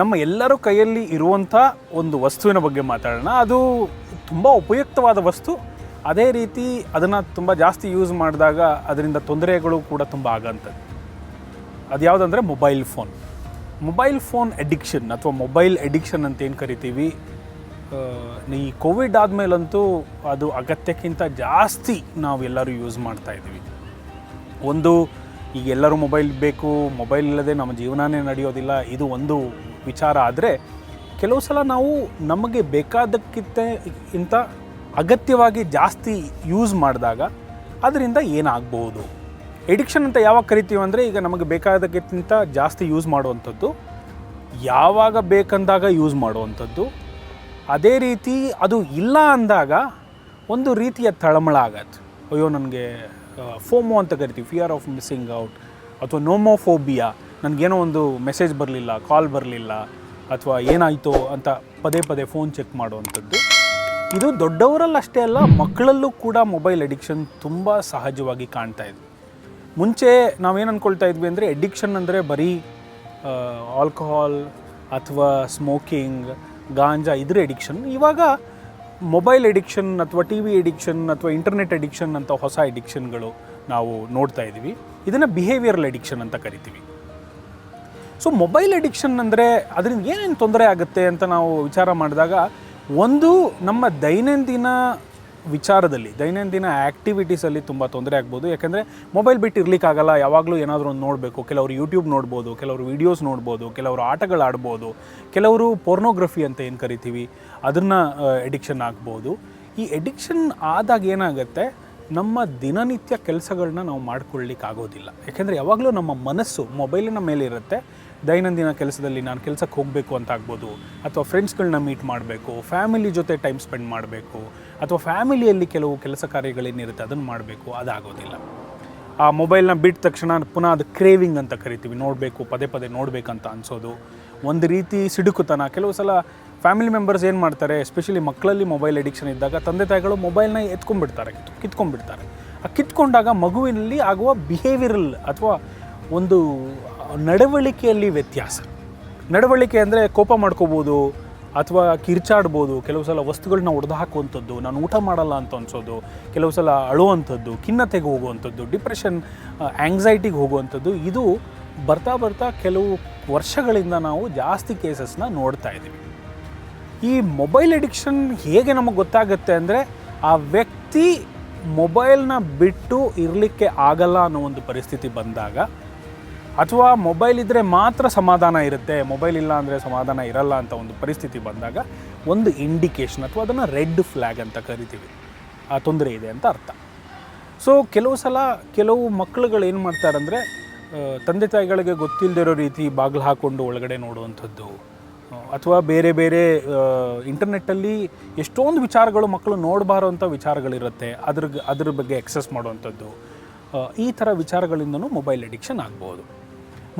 ನಮ್ಮ ಎಲ್ಲರ ಕೈಯಲ್ಲಿ ಇರುವಂಥ ಒಂದು ವಸ್ತುವಿನ ಬಗ್ಗೆ ಮಾತಾಡೋಣ. ಅದು ತುಂಬ ಉಪಯುಕ್ತವಾದ ವಸ್ತು. ಅದೇ ರೀತಿ ಅದನ್ನು ತುಂಬ ಜಾಸ್ತಿ ಯೂಸ್ ಮಾಡಿದಾಗ ಅದರಿಂದ ತೊಂದರೆಗಳು ಕೂಡ ತುಂಬ ಆಗಂಥದ್ದು ಅದು ಯಾವುದಂದರೆ mobile phone mobile phone addiction ಅಥವಾ ಮೊಬೈಲ್ ಎಡಿಕ್ಷನ್ ಅಂತ ಏನು ಕರಿತೀವಿ? ಈ ಕೋವಿಡ್ ಆದಮೇಲಂತೂ ಅದು ಅಗತ್ಯಕ್ಕಿಂತ ಜಾಸ್ತಿ ನಾವು ಎಲ್ಲರೂ ಯೂಸ್ ಮಾಡ್ತಾ ಇದ್ದೀವಿ. ಒಂದು, ಈಗ ಎಲ್ಲರೂ ಮೊಬೈಲ್ ಬೇಕು ಮೊಬೈಲ್ ಇಲ್ಲದೆ ನಮ್ಮ ಜೀವನನೇ ನಡೆಯೋದಿಲ್ಲ. ಇದು ಒಂದು ವಿಚಾರ ಆದರೆ ಕೆಲವು ಸಲ ನಾವು ನಮಗೆ ಬೇಕಾದಕ್ಕಿಂತ ಇಂತ ಅಗತ್ಯವಾಗಿ ಜಾಸ್ತಿ ಯೂಸ್ ಮಾಡಿದಾಗ ಅದರಿಂದ ಏನಾಗಬಹುದು ಎಡಿಕ್ಷನ್ ಅಂತ ಯಾವಾಗ ಕರಿತೀವಿ ಅಂದರೆ ಈಗ ನಮಗೆ ಬೇಕಾದಕ್ಕಿಂತ ಜಾಸ್ತಿ ಯೂಸ್ ಮಾಡುವಂಥದ್ದು, ಯಾವಾಗ ಬೇಕಂದಾಗ ಯೂಸ್ ಮಾಡುವಂಥದ್ದು, ಅದೇ ರೀತಿ ಅದು ಇಲ್ಲ ಅಂದಾಗ ಒಂದು ರೀತಿಯ ತಳಮಳ ಆಗತ್ತೆ. ಅಯ್ಯೋ, ನನಗೆ ಫೋಮೋ ಅಂತ ಕರಿತೀವಿ ಫಿಯರ್ ಆಫ್ ಮಿಸ್ಸಿಂಗ್ ಔಟ್ ಅಥವಾ ನೋಮೋಫೋಬಿಯಾ ನನಗೇನೋ ಒಂದು ಮೆಸೇಜ್ ಬರಲಿಲ್ಲ ಕಾಲ್ ಬರಲಿಲ್ಲ ಅಥವಾ ಏನಾಯಿತು ಅಂತ ಪದೇ ಪದೇ ಫೋನ್ ಚೆಕ್ ಮಾಡುವಂಥದ್ದು. ಇದು ದೊಡ್ಡವರಲ್ಲಷ್ಟೇ ಅಲ್ಲ, ಮಕ್ಕಳಲ್ಲೂ ಕೂಡ ಮೊಬೈಲ್ ಅಡಿಕ್ಷನ್ ತುಂಬ ಸಹಜವಾಗಿ ಕಾಣ್ತಾ ಇದೆ. ಮುಂಚೆ ನಾವೇನು ಅಂದ್ಕೊಳ್ತಾ ಇದ್ವಿ ಅಂದರೆ ಎಡಿಕ್ಷನ್ ಅಂದರೆ ಬರೀ ಆಲ್ಕೋಹಾಲ್ ಅಥವಾ ಸ್ಮೋಕಿಂಗ್ ಗಾಂಜಾ, ಇದ್ರ ಎಡಿಕ್ಷನ್ ಇವಾಗ ಮೊಬೈಲ್ ಎಡಿಕ್ಷನ್ ಅಥವಾ ಟಿ ವಿ ಎಡಿಕ್ಷನ್ ಅಥವಾ ಇಂಟರ್ನೆಟ್ ಎಡಿಕ್ಷನ್ ಅಂತ ಹೊಸ ಎಡಿಕ್ಷನ್ಗಳು ನಾವು ನೋಡ್ತಾ ಇದ್ದೀವಿ ಇದನ್ನು ಬಿಹೇವಿಯರಲ್ ಎಡಿಕ್ಷನ್ ಅಂತ ಕರಿತೀವಿ. ಸೊ ಮೊಬೈಲ್ ಅಡಿಕ್ಷನ್ ಅಂದರೆ ಅದರಿಂದ ಏನೇನು ತೊಂದರೆ ಆಗುತ್ತೆ ಅಂತ ನಾವು ವಿಚಾರ ಮಾಡಿದಾಗ, ಒಂದು ನಮ್ಮ ದೈನಂದಿನ ವಿಚಾರದಲ್ಲಿ, ದೈನಂದಿನ ಆ್ಯಕ್ಟಿವಿಟೀಸಲ್ಲಿ ತುಂಬ ತೊಂದರೆ ಆಗ್ಬೋದು. ಯಾಕೆಂದರೆ ಮೊಬೈಲ್ ಬಿಟ್ಟು ಇರಲಿಕ್ಕಾಗಲ್ಲ ಯಾವಾಗಲೂ ಏನಾದರೂ ಒಂದು ನೋಡಬೇಕು. ಕೆಲವರು ಯೂಟ್ಯೂಬ್ ನೋಡ್ಬೋದು, ಕೆಲವರು ವೀಡಿಯೋಸ್ ನೋಡ್ಬೋದು, ಕೆಲವರು ಆಟಗಳು ಆಡ್ಬೋದು, ಕೆಲವರು ಪೋರ್ನೋಗ್ರಫಿ ಅಂತ ಏನು ಕರಿತೀವಿ ಅದನ್ನು ಎಡಿಕ್ಷನ್ ಆಗ್ಬೋದು. ಈ ಎಡಿಕ್ಷನ್ ಆದಾಗ ಏನಾಗುತ್ತೆ? ನಮ್ಮ ದಿನನಿತ್ಯ ಕೆಲಸಗಳನ್ನ ನಾವು ಮಾಡ್ಕೊಳ್ಳಿಕ್ಕಾಗೋದಿಲ್ಲ. ಯಾಕೆಂದರೆ ಯಾವಾಗಲೂ ನಮ್ಮ ಮನಸ್ಸು ಮೊಬೈಲಿನ ಮೇಲೆ ಇರುತ್ತೆ. ದೈನಂದಿನ ಕೆಲಸದಲ್ಲಿ ನಾನು ಕೆಲಸಕ್ಕೆ ಹೋಗಬೇಕು ಅಂತ ಆಗ್ಬೋದು. ಅಥವಾ ಫ್ರೆಂಡ್ಸ್ಗಳನ್ನ ಮೀಟ್ ಮಾಡಬೇಕು, ಫ್ಯಾಮಿಲಿ ಜೊತೆ ಟೈಮ್ ಸ್ಪೆಂಡ್ ಮಾಡಬೇಕು, ಅಥವಾ ಫ್ಯಾಮಿಲಿಯಲ್ಲಿ ಕೆಲವು ಕೆಲಸ ಕಾರ್ಯಗಳೇನಿರುತ್ತೆ ಅದನ್ನು ಮಾಡಬೇಕು, ಅದಾಗೋದಿಲ್ಲ. ಆ ಮೊಬೈಲ್ನ ಬಿಟ್ಟ ತಕ್ಷಣ ಪುನಃ ಅದು ಕ್ರೇವಿಂಗ್ ಅಂತ ಕರಿತೀವಿ. ನೋಡಬೇಕು, ಪದೇ ಪದೇ ನೋಡಬೇಕಂತ ಅನಿಸೋದು. ಒಂದು ರೀತಿ ಸಿಡುಕುತನ. ಕೆಲವು ಸಲ ಫ್ಯಾಮಿಲಿ ಮೆಂಬರ್ಸ್ ಏನು ಮಾಡ್ತಾರೆ ಎಸ್ಪೆಷಲಿ ಮಕ್ಕಳಲ್ಲಿ ಮೊಬೈಲ್ ಅಡಿಕ್ಷನ್ ಇದ್ದಾಗ ತಂದೆ ತಾಯಿಗಳು ಮೊಬೈಲ್ನ ಎತ್ಕೊಂಡ್ಬಿಡ್ತಾರೆ ಕಿತ್ ಕಿತ್ಕೊಂಡ್ಬಿಡ್ತಾರೆ. ಆ ಕಿತ್ಕೊಂಡಾಗ ಮಗುವಿನಲ್ಲಿ ಆಗುವ ಬಿಹೇವಿಯರಲ್ ಅಥವಾ ಒಂದು ನಡವಳಿಕೆಯಲ್ಲಿ ವ್ಯತ್ಯಾಸ. ನಡವಳಿಕೆ ಅಂದರೆ ಕೋಪ ಮಾಡ್ಕೋಬೋದು, ಅಥವಾ ಕಿರ್ಚಾಡ್ಬೋದು, ಕೆಲವು ಸಲ ವಸ್ತುಗಳನ್ನ ಒಡೆದು ಹಾಕುವಂಥದ್ದು, ನಾನು ಊಟ ಮಾಡಲ್ಲ ಅಂತ ಅನ್ಸೋದು, ಕೆಲವು ಸಲ ಅಳುವಂಥದ್ದು ಖಿನ್ನತೆಗೆ ಹೋಗುವಂಥದ್ದು ಡಿಪ್ರೆಷನ್ ಆ್ಯಂಗ್ಸೈಟಿಗೆ ಹೋಗುವಂಥದ್ದು, ಇದು ಬರ್ತಾ ಬರ್ತಾ ಕೆಲವು ವರ್ಷಗಳಿಂದ ನಾವು ಜಾಸ್ತಿ ಕೇಸಸ್ನ ನೋಡ್ತಾ ಇದ್ದೀವಿ. ಈ ಮೊಬೈಲ್ ಅಡಿಕ್ಷನ್ ಹೇಗೆ ನಮಗೆ ಗೊತ್ತಾಗುತ್ತೆ ಅಂದರೆ ಆ ವ್ಯಕ್ತಿ ಮೊಬೈಲ್ನ ಬಿಟ್ಟು ಇರಲಿಕ್ಕೆ ಆಗಲ್ಲ ಅನ್ನೋ ಒಂದು ಪರಿಸ್ಥಿತಿ ಬಂದಾಗ ಅಥವಾ ಮೊಬೈಲ್ ಇದ್ದರೆ ಮಾತ್ರ ಸಮಾಧಾನ ಇರುತ್ತೆ, ಮೊಬೈಲ್ ಇಲ್ಲ ಅಂದರೆ ಸಮಾಧಾನ ಇರಲ್ಲ ಅಂತ ಒಂದು ಪರಿಸ್ಥಿತಿ ಬಂದಾಗ ಒಂದು ಇಂಡಿಕೇಶನ್ ಅಥವಾ ಅದನ್ನು ರೆಡ್ ಫ್ಲ್ಯಾಗ್ ಅಂತ ಕರಿತೀವಿ. ಆ ತೊಂದರೆ ಇದೆ ಅಂತ ಅರ್ಥ. ಸೊ ಕೆಲವು ಸಲ ಕೆಲವು ಮಕ್ಕಳುಗಳು ಏನು ಮಾಡ್ತಾರಂದರೆ ತಂದೆ ತಾಯಿಗಳಿಗೆ ಗೊತ್ತಿಲ್ಲದಿರೋ ರೀತಿ ಬಾಗಿಲು ಹಾಕ್ಕೊಂಡು ಒಳಗಡೆ ನೋಡುವಂಥದ್ದು ಅಥವಾ ಬೇರೆ ಬೇರೆ ಇಂಟರ್ನೆಟ್ಟಲ್ಲಿ ಎಷ್ಟೊಂದು ವಿಚಾರಗಳು ಮಕ್ಕಳು ನೋಡಬಾರೋಂಥ ವಿಚಾರಗಳಿರುತ್ತೆ, ಅದ್ರ ಅದ್ರ ಬಗ್ಗೆ ಎಕ್ಸಸ್ ಮಾಡುವಂಥದ್ದು. ಈ ಥರ ವಿಚಾರಗಳಿಂದನೂ ಮೊಬೈಲ್ ಎಡಿಕ್ಷನ್ ಆಗ್ಬೋದು.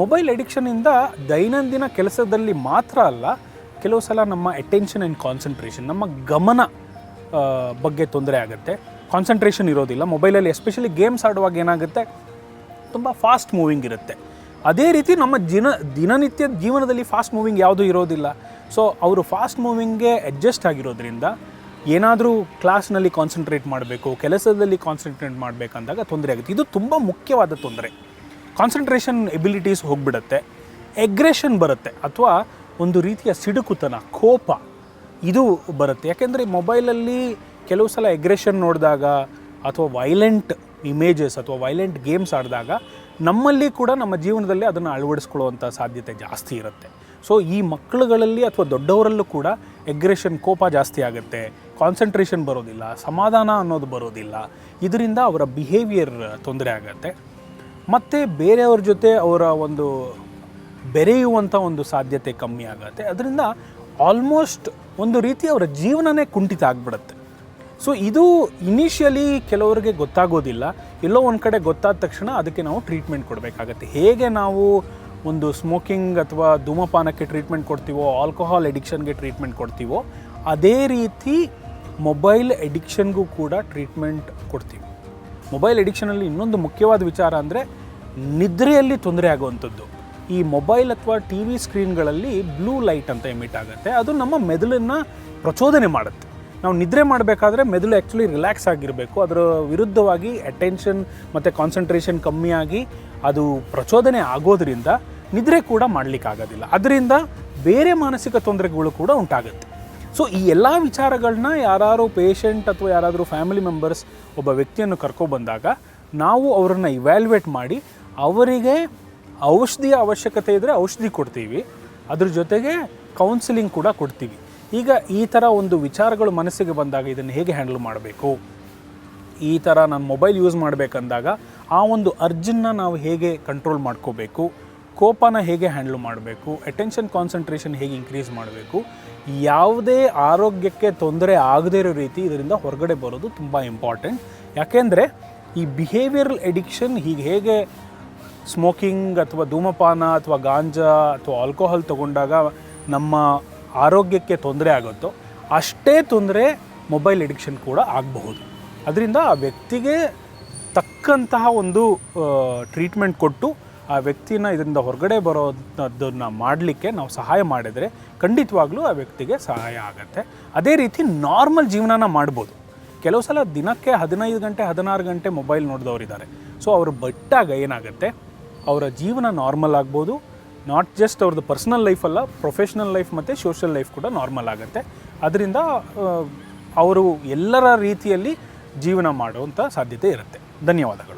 ಮೊಬೈಲ್ ಎಡಿಕ್ಷನಿಂದ ದೈನಂದಿನ ಕೆಲಸದಲ್ಲಿ ಮಾತ್ರ ಅಲ್ಲ, ಕೆಲವು ಸಲ ನಮ್ಮ ಅಟೆನ್ಷನ್ ಆ್ಯಂಡ್ ಕಾನ್ಸಂಟ್ರೇಷನ್ ನಮ್ಮ ಗಮನ ಬಗ್ಗೆ ತೊಂದರೆ ಆಗುತ್ತೆ. ಕಾನ್ಸಂಟ್ರೇಷನ್ ಇರೋದಿಲ್ಲ. ಮೊಬೈಲಲ್ಲಿ ಎಸ್ಪೆಷಲಿ ಗೇಮ್ಸ್ ಆಡುವಾಗ ಏನಾಗುತ್ತೆ? ತುಂಬ ಫಾಸ್ಟ್ ಮೂವಿಂಗ್ ಇರುತ್ತೆ. ಅದೇ ರೀತಿ ನಮ್ಮ ದಿನ, ದಿನನಿತ್ಯ ಜೀವನದಲ್ಲಿ ಫಾಸ್ಟ್ ಮೂವಿಂಗ್ ಯಾವುದೂ ಇರೋದಿಲ್ಲ. ಸೊ ಅವರು ಫಾಸ್ಟ್ ಮೂವಿಂಗ್ಗೆ ಅಡ್ಜಸ್ಟ್ ಆಗಿರೋದ್ರಿಂದ ಏನಾದರೂ ಕ್ಲಾಸ್ನಲ್ಲಿ ಕಾನ್ಸಂಟ್ರೇಟ್ ಮಾಡಬೇಕು, ಕೆಲಸದಲ್ಲಿ ಕಾನ್ಸಂಟ್ರೇಟ್ ಮಾಡಬೇಕಂದಾಗ ತೊಂದರೆ ಆಗುತ್ತೆ. ಇದು ತುಂಬ ಮುಖ್ಯವಾದ ತೊಂದರೆ. ಕಾನ್ಸಂಟ್ರೇಷನ್ ಎಬಿಲಿಟೀಸ್ ಹೋಗ್ಬಿಡುತ್ತೆ ಎಗ್ರೆಷನ್ ಬರುತ್ತೆ ಅಥವಾ ಒಂದು ರೀತಿಯ ಸಿಡುಕುತನ, ಕೋಪ, ಇದು ಬರುತ್ತೆ. ಯಾಕೆಂದರೆ ಮೊಬೈಲಲ್ಲಿ ಕೆಲವು ಸಲ ಎಗ್ರೆಷನ್ ನೋಡಿದಾಗ ಅಥವಾ ವೈಲೆಂಟ್ ಇಮೇಜಸ್ ಅಥವಾ ವೈಲೆಂಟ್ ಗೇಮ್ಸ್ ಆಡಿದಾಗ ನಮ್ಮಲ್ಲಿ ಕೂಡ ನಮ್ಮ ಜೀವನದಲ್ಲಿ ಅದನ್ನು ಅಳವಡಿಸ್ಕೊಳ್ಳುವಂಥ ಸಾಧ್ಯತೆ ಜಾಸ್ತಿ ಇರುತ್ತೆ. ಸೊ ಈ ಮಕ್ಕಳುಗಳಲ್ಲಿ ಅಥವಾ ದೊಡ್ಡವರಲ್ಲೂ ಕೂಡ ಎಗ್ರೆಷನ್ ಕೋಪ ಜಾಸ್ತಿ ಆಗುತ್ತೆ. ಕಾನ್ಸಂಟ್ರೇಷನ್ ಬರೋದಿಲ್ಲ, ಸಮಾಧಾನ ಅನ್ನೋದು ಬರೋದಿಲ್ಲ. ಇದರಿಂದ ಅವರ ಬಿಹೇವಿಯರ್ ತೊಂದರೆ ಆಗುತ್ತೆ. ಮತ್ತು ಬೇರೆಯವ್ರ ಜೊತೆ ಅವರ ಒಂದು ಬೆರೆಯುವಂಥ ಒಂದು ಸಾಧ್ಯತೆ ಕಮ್ಮಿ ಆಗುತ್ತೆ. ಅದರಿಂದ ಆಲ್ಮೋಸ್ಟ್ ಒಂದು ರೀತಿ ಅವರ ಜೀವನನೇ ಕುಂಠಿತ ಆಗಿಬಿಡುತ್ತೆ. ಸೊ ಇದು ಇನಿಷಿಯಲಿ ಕೆಲವರಿಗೆ ಗೊತ್ತಾಗೋದಿಲ್ಲ. ಎಲ್ಲೋ ಒಂದು ಕಡೆ ಗೊತ್ತಾದ ತಕ್ಷಣ ಅದಕ್ಕೆ ನಾವು ಟ್ರೀಟ್ಮೆಂಟ್ ಕೊಡಬೇಕಾಗತ್ತೆ. ಹೇಗೆ ನಾವು ಒಂದು ಸ್ಮೋಕಿಂಗ್ ಅಥವಾ ಧೂಮಪಾನಕ್ಕೆ ಟ್ರೀಟ್ಮೆಂಟ್ ಕೊಡ್ತೀವೋ ಆಲ್ಕೋಹಾಲ್ ಎಡಿಕ್ಷನ್ಗೆ ಟ್ರೀಟ್ಮೆಂಟ್ ಕೊಡ್ತೀವೋ, ಅದೇ ರೀತಿ ಮೊಬೈಲ್ ಎಡಿಕ್ಷನ್ಗೂ ಕೂಡ ಟ್ರೀಟ್ಮೆಂಟ್ ಕೊಡ್ತೀವಿ. ಮೊಬೈಲ್ ಎಡಿಕ್ಷನಲ್ಲಿ ಇನ್ನೊಂದು ಮುಖ್ಯವಾದ ವಿಚಾರ ಅಂದರೆ ನಿದ್ರೆಯಲ್ಲಿ ತೊಂದರೆ ಆಗುವಂಥದ್ದು. ಈ ಮೊಬೈಲ್ ಅಥವಾ ಟಿ ವಿ ಸ್ಕ್ರೀನ್ಗಳಲ್ಲಿ ಬ್ಲೂ ಲೈಟ್ ಅಂತ ಎಮಿಟ್ ಆಗುತ್ತೆ. ಅದು ನಮ್ಮ ಮೆದುಳನ್ನು ಪ್ರಚೋದನೆ ಮಾಡುತ್ತೆ. ನಾವು ನಿದ್ರೆ ಮಾಡಬೇಕಾದ್ರೆ ಮೆದುಳು ಆ್ಯಕ್ಚುಲಿ ರಿಲ್ಯಾಕ್ಸ್ ಆಗಿರಬೇಕು. ಅದರ ವಿರುದ್ಧವಾಗಿ ಅಟೆನ್ಷನ್ ಮತ್ತು ಕಾನ್ಸಂಟ್ರೇಷನ್ ಕಮ್ಮಿಯಾಗಿ ಅದು ಪ್ರಚೋದನೆ ಆಗೋದ್ರಿಂದ ನಿದ್ರೆ ಕೂಡ ಮಾಡಲಿಕ್ಕಾಗೋದಿಲ್ಲ ಅದರಿಂದ ಬೇರೆ ಮಾನಸಿಕ ತೊಂದರೆಗಳು ಕೂಡ ಉಂಟಾಗುತ್ತೆ. ಸೊ ಈ ಎಲ್ಲ ವಿಚಾರಗಳನ್ನ ಯಾರು ಪೇಷಂಟ್ ಅಥವಾ ಯಾರಾದರೂ ಫ್ಯಾಮಿಲಿ ಮೆಂಬರ್ಸ್ ಒಬ್ಬ ವ್ಯಕ್ತಿಯನ್ನು ಕರ್ಕೊಬಂದಾಗ ನಾವು ಅವರನ್ನು ಇವ್ಯಾಲ್ಯುವೇಟ್ ಮಾಡಿ ಅವರಿಗೆ ಔಷಧಿಯ ಅವಶ್ಯಕತೆ ಇದ್ದರೆ ಔಷಧಿ ಕೊಡ್ತೀವಿ. ಅದ್ರ ಜೊತೆಗೆ ಕೌನ್ಸಿಲಿಂಗ್ ಕೂಡ ಕೊಡ್ತೀವಿ. ಈಗ ಈ ಥರ ಒಂದು ವಿಚಾರಗಳು ಮನಸ್ಸಿಗೆ ಬಂದಾಗ ಇದನ್ನು ಹೇಗೆ ಹ್ಯಾಂಡಲ್ ಮಾಡಬೇಕು? ಈ ಥರ ನಾನು ಮೊಬೈಲ್ ಯೂಸ್ ಮಾಡಬೇಕಂದಾಗ ಆ ಒಂದು ಅರ್ಜಿನ ನಾವು ಹೇಗೆ ಕಂಟ್ರೋಲ್ ಮಾಡ್ಕೋಬೇಕು? ಕೋಪನ ಹೇಗೆ ಹ್ಯಾಂಡಲ್ ಮಾಡಬೇಕು? ಅಟೆನ್ಷನ್ ಕಾನ್ಸಂಟ್ರೇಷನ್ ಹೇಗೆ ಇನ್ಕ್ರೀಸ್ ಮಾಡಬೇಕು? ಯಾವುದೇ ಆರೋಗ್ಯಕ್ಕೆ ತೊಂದರೆ ಆಗದೇ ಇರೋ ರೀತಿ ಇದರಿಂದ ಹೊರಗಡೆ ಬರೋದು ತುಂಬ ಇಂಪಾರ್ಟೆಂಟ್ ಯಾಕೆಂದರೆ ಈ ಬಿಹೇವಿಯರಲ್ ಎಡಿಕ್ಷನ್ ಹೀಗೆ ಹೇಗೆ ಸ್ಮೋಕಿಂಗ್ ಅಥವಾ ಧೂಮಪಾನ ಅಥವಾ ಗಾಂಜಾ ಅಥವಾ ಆಲ್ಕೋಹಾಲ್ ತಗೊಂಡಾಗ ನಮ್ಮ ಆರೋಗ್ಯಕ್ಕೆ ತೊಂದರೆ ಆಗುತ್ತೋ ಅಷ್ಟೇ ತೊಂದರೆ ಮೊಬೈಲ್ ಎಡಿಕ್ಷನ್ ಕೂಡ ಆಗಬಹುದು. ಅದರಿಂದ ಆ ವ್ಯಕ್ತಿಗೆ ತಕ್ಕಂತಹ ಒಂದು ಟ್ರೀಟ್ಮೆಂಟ್ ಕೊಟ್ಟು ಆ ವ್ಯಕ್ತಿನ ಇದರಿಂದ ಹೊರಗಡೆ ಬರೋದನ್ನು ಮಾಡಲಿಕ್ಕೆ ನಾವು ಸಹಾಯ ಮಾಡಿದರೆ ಖಂಡಿತವಾಗ್ಲೂ ಆ ವ್ಯಕ್ತಿಗೆ ಸಹಾಯ ಆಗುತ್ತೆ. ಅದೇ ರೀತಿ ನಾರ್ಮಲ್ ಜೀವನನ ಮಾಡ್ಬೋದು. ಕೆಲವು ಸಲ ದಿನಕ್ಕೆ ಹದಿನೈದು ಗಂಟೆ, ಹದಿನಾರು ಗಂಟೆ ಮೊಬೈಲ್ ನೋಡಿದವರಿದ್ದಾರೆ. ಸೊ ಅವರು ಬಟ್ಟಾಗ ಏನಾಗುತ್ತೆ? ಅವರ ಜೀವನ ನಾರ್ಮಲ್ ಆಗ್ಬೋದು. ನಾಟ್ ಜಸ್ಟ್ ಅವ್ರದ್ದು ಪರ್ಸ್ನಲ್ ಲೈಫಲ್ಲ ಪ್ರೊಫೆಷ್ನಲ್ ಲೈಫ್ ಮತ್ತು ಸೋಷಿಯಲ್ ಲೈಫ್ ಕೂಡ ನಾರ್ಮಲ್ ಆಗುತ್ತೆ. ಅದರಿಂದ ಅವರು ಎಲ್ಲರ ರೀತಿಯಲ್ಲಿ ಜೀವನ ಮಾಡುವಂಥ ಸಾಧ್ಯತೆ ಇರುತ್ತೆ. ಧನ್ಯವಾದಗಳು.